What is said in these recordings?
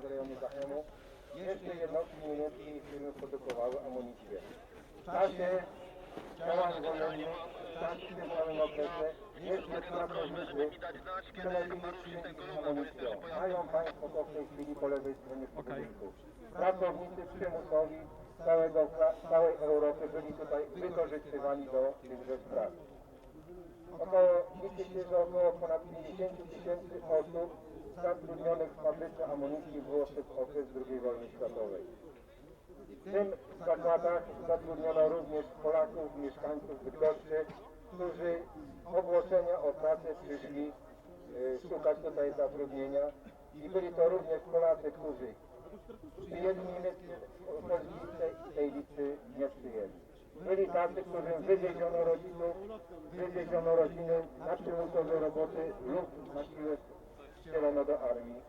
w rejonie Zachemu jeszcze jednostki niemieckie firmy produkowały amunicję. W czasie działań wojennych, w czasie w tym samym okresie jeszcze pracownicy przelecili z amunicją. Mają Państwo to w tej chwili po lewej stronie budynku. Pracownicy przymusowi całego, całej Europy byli tutaj wykorzystywani do tychże spraw. Około, liczy się, że około ponad 50 tysięcy osób zatrudnionych w fabryce amunicji przez okres II wojny światowej. W tym zakładach zatrudniono również Polaków, mieszkańców Bydgoszczy, którzy ogłoszenia o pracę przyszli y, szukać tutaj zatrudnienia i byli to również Polacy, którzy przyjęli niemieckie i tej listy nie przyjęli. Byli tacy, którym wywieziono rodziców, wywieziono rodziny na przymusowe roboty lub na siłę strzelono do armii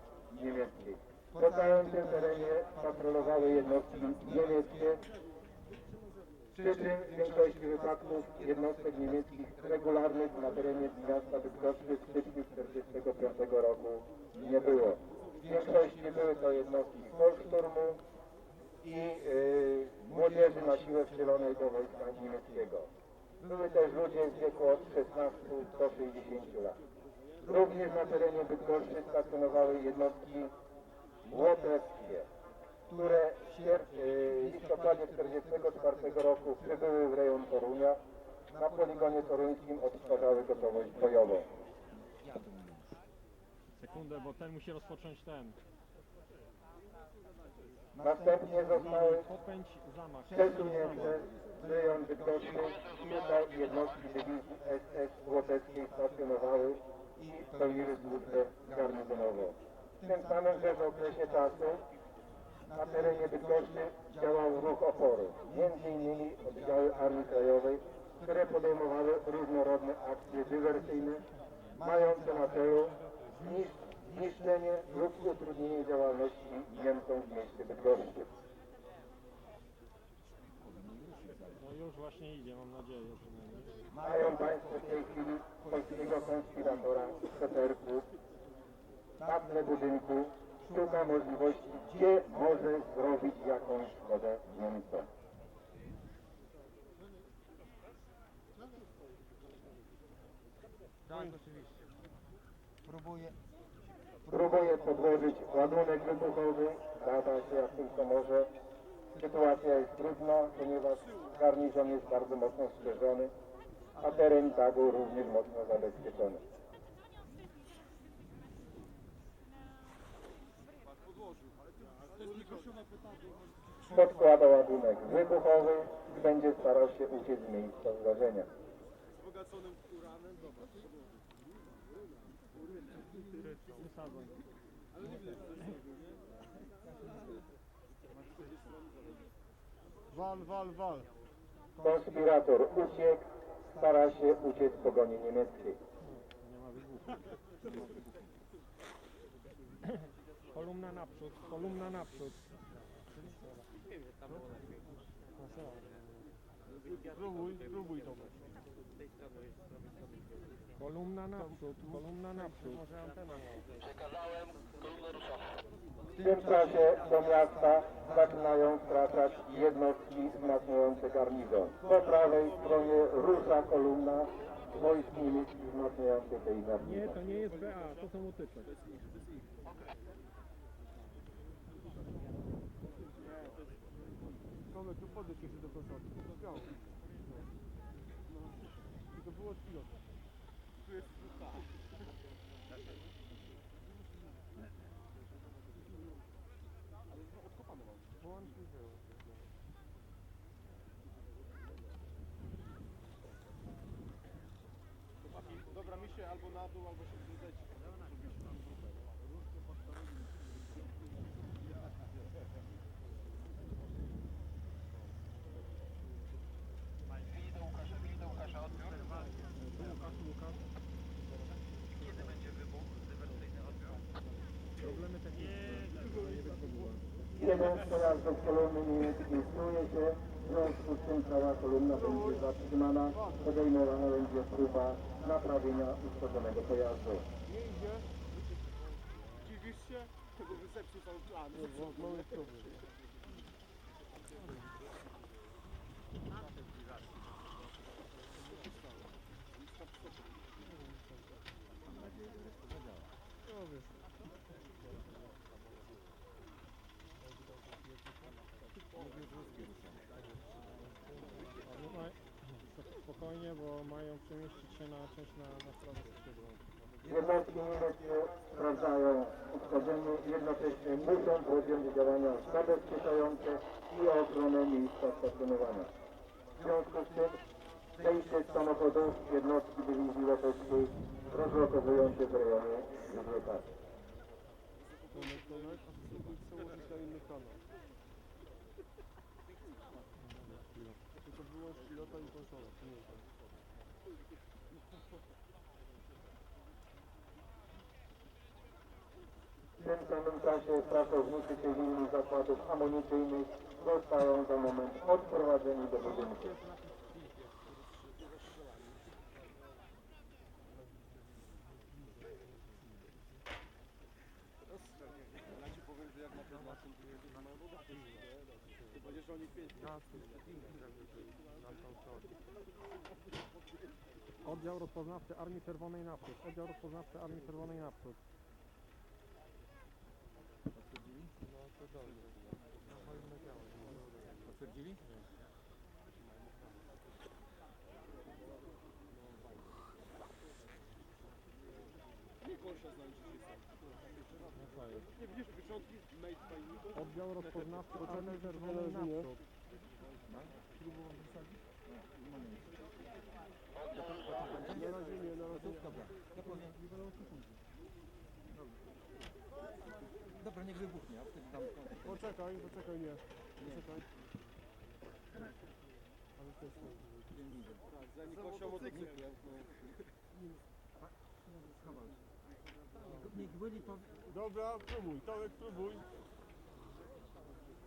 niemieckiej. Po całym tym terenie patrolowały jednostki niemieckie, przy czym w większości wypadków jednostek niemieckich regularnych na terenie miasta Bydgoszczy w styczniu 1945 roku nie było. W większości były to jednostki Volkssturmu i yy, młodzieży na siłę wcielonej do wojska niemieckiego. Były też ludzie w wieku od 16 do 60 lat. Również na terenie Bydgoszczy stacjonowały jednostki łotewskie, które w yy, listopadzie 1944 roku przybyły w rejon Torunia. Na poligonie toruńskim odtwarzały gotowość bojową. Sekundę, bo ten musi rozpocząć ten. Następnie zostały zamach. przesunięte w rejon Bydgoszczy. Tutaj jednostki dywizji SS Łotewskiej stacjonowały i pełniły służbę garnizonową. W tym samym też okresie czasu na terenie Bydgoszczy działał ruch oporu, innymi oddziały Armii Krajowej, które podejmowały różnorodne akcje dywersyjne, mające na celu znisz- zniszczenie lub utrudnienie działalności Niemcom w mieście Bydgoszczy. No już właśnie idzie, mam nadzieję przynajmniej. Mają Państwo w tej chwili polskiego konspiratora w Peterku, table budynku, szuka możliwości, gdzie może zrobić jakąś szkodę Niemcom. Tak, oczywiście. Próbuję. Próbuje podłożyć ładunek wybuchowy, zada się jak tylko może. Sytuacja jest trudna, ponieważ garnizon jest bardzo mocno strzeżony, a teren tagu również mocno zabezpieczony. Podkłada ładunek wybuchowy i będzie starał się uciec z miejsca zdarzenia. Wal, wal, wal. Konspirator uciekł, stara się uciec z pogoni niemieckiej. Kolumna naprzód, kolumna naprzód. Próbuj, próbuj to. Kolumna naprzód, kolumna naprzód. W tym czasie do miasta zaczynają wkraczać jednostki wzmacniające garnizon. Po prawej stronie rusza kolumna wojsk niemieckich wzmacniających tej Nie, garnizon. to nie jest BA, to są utyczek. Tomek, tu podejdź jeszcze do koncertu. Śmiało. No. I to było chwilą. Tu jest Ale to odkopane mam. Połącznik było. Chłopaki, się albo na dół, albo się zejdzie. Żebyśmy tam Problemy techniczne. Nie wychodziło. Jeden z pojazdów kolumny niemieckiej stuje się, w związku z tym cała kolumna będzie zatrzymana, podejmowana będzie próba naprawienia uszkodzonego pojazdu. Nie idzie. Dziwisz się? By zepsuł cały plan. Mamy problem. No wiesz. Ale no, spokojnie, bo mają przemieścić się na część na, na prawe skrzydło. Jednostki niemieckie sprawdzają obchodzenie, jednocześnie muszą podjąć działania zabezpieczające i ochronę miejsca stacjonowania. W związku z tym z samochodów jednostki dywizji łotewskiej rozlokowują się w rejonie biblioteki. Tomek, Tomek, a spróbuj przełożyć na inny kanał. W tym samym czasie pracownicy cywilni zakładów amunicyjnych zostają za moment odprowadzeni do budynku. Ja ci o nich wiedzieć. Oddział rozpoznawczy Armii Czerwonej naprzód. Oddział rozpoznawczy Armii Czerwonej naprzód. No to dobrze. Potwierdzili? Nie gorsza znaleźć się sam. No to jest. Nie widzisz pieczątki? Made by? Oddział rozpoznawczy żeby Czerwonej naprzód. Próbował wysadzić? Na razie nie, na razie nie. Później. Dobra. Dobra, niech wybuchnie, a wtedy dam. Poczekaj, poczekaj, nie. Poczekaj. Ale to jest... Tak, zanim kością motocyklem. Schował się. Niech- byli to... Dobra, próbuj, Tomek, próbuj.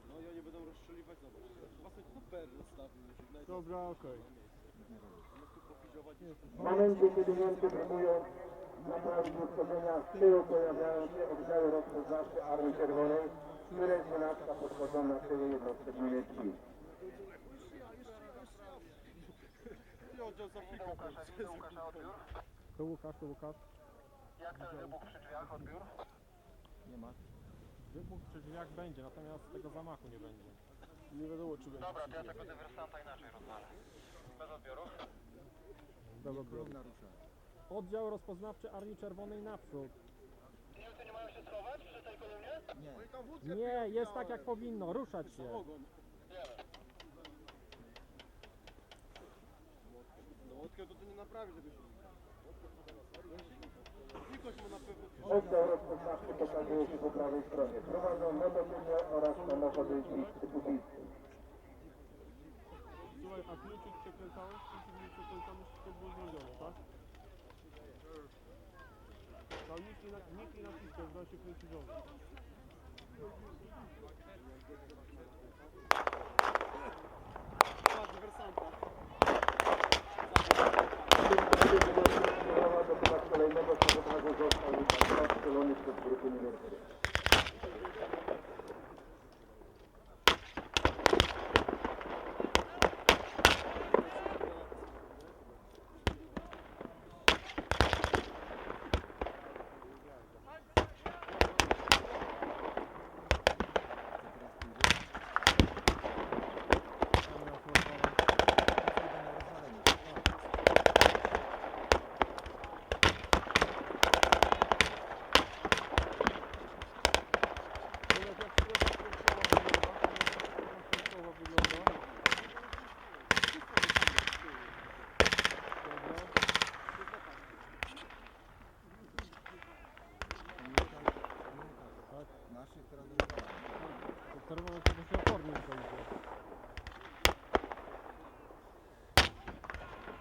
No i oni będą rozstrzeliwać, zobacz. Własny kuper zostawił. Dobra, okej. W momencie, kiedy Niemcy próbują naprawić uszkodzenia, z tyłu pojawiają się oddziały rozpoznawcze Armii Czerwonej, które z nienacka podchodzą na tyły jednostek niemieckich. I oddział za chwilkę. Tu Łukasz, tu Łukasz. Nie ma. Wybuch przy drzwiach będzie, natomiast tego zamachu nie będzie. Nie wiadomo, czy będzie. Dobra, to ja tego dywersanta inaczej rozważę. Bez odbioru. Dobra, Kolumna rusza. Oddział rozpoznawczy Armii Czerwonej naprzód. Niemcy nie mają się schować przy tej kolumnie? Nie. Nie, jest tak jak powinno, ruszać się. No łódkę to ty nie naprawisz tego silnika. Silnikość mu na pewno... Oddział rozpoznawczy pokazuje się po prawej stronie. Prowadzą motocykle oraz samochody Mitsubishi. Słuchaj, a kluczyk przekręcałeś? Kluczyk nie przekręcamy, wszystko było zrobione, tak? Tam nikt nie, nikt nie naciskał, się kręcić żoną. Próbował dokonać kolejnego sabotażu, został zastrzelony przez grupy niemieckie. No jak jak środek wygląda, to jak środkowa wygląda. Dobra. Tak, Naszych teraz rozwalają. to czerwone to się opornie to idzie.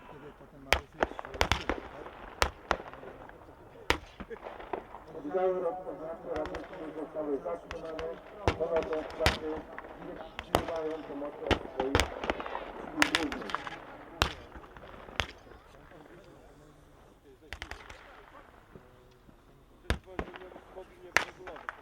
Wtedy potem ma ruszyć e, tył, tak? Oddziały rozpoznawcze radzieckie zostały zatrzymane, ponodzą straty nie przyjmują pomocy od swoich sił głównych. Wtedy powiem, że nie mogli nie wyregulować.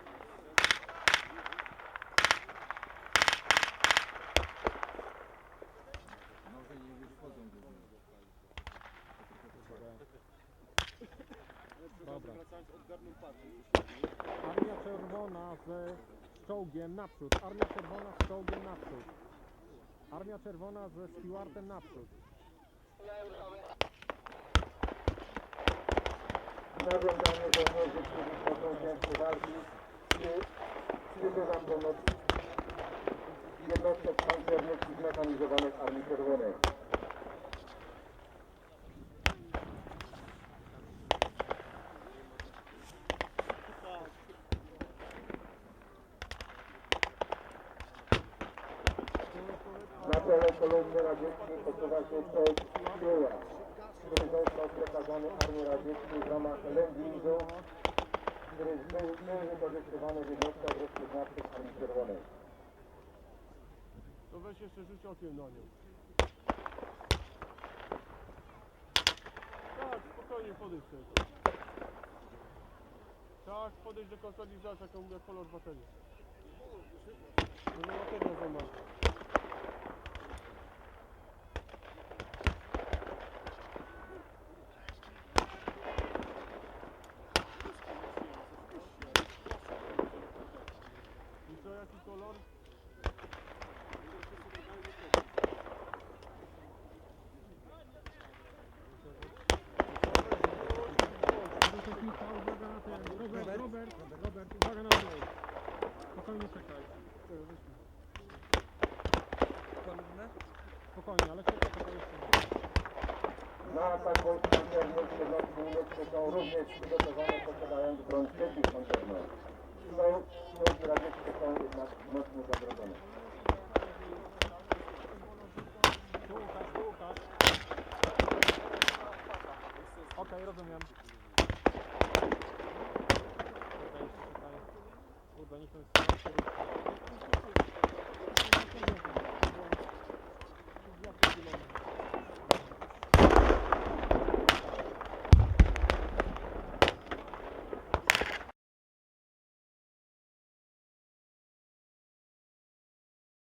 Armia Czerwona ze z czołgiem naprzód. Armia Czerwona z czołgiem naprzód. Armia Czerwona ze Stewartem naprzód. Zaglądanie żołnierzy, którzy wchodzą ciężko walki, pomoc jednostek pancernych i zmechanizowanych Armii Czerwonej. Kolumny radzieckiej posuwa się czołg Kieja, który został przekazany Armii Radzieckiej w ramach Lendingu, który był, wykorzystywany w jednostkach rozpoznawczych Armii Czerwonej. To weź jeszcze rzuć okiem na nią. Tak, spokojnie podejdź sobie. Tak, podejdź do konsolidacji, jaką mówię, kolor baterii. No, bateria zamarzła. I czekaj. Czekaj, weźmy. Spokojnie, ale czekaj, czekaj jeszcze. Na atak wojsk pancernych środek północny są również przygotowane posiadając broń przeciw pancerną. Siły siły radzieckie są jednak mocno zagrożone. Tu Łukasz, tu Łukasz. Okej, rozumiem. do nich ten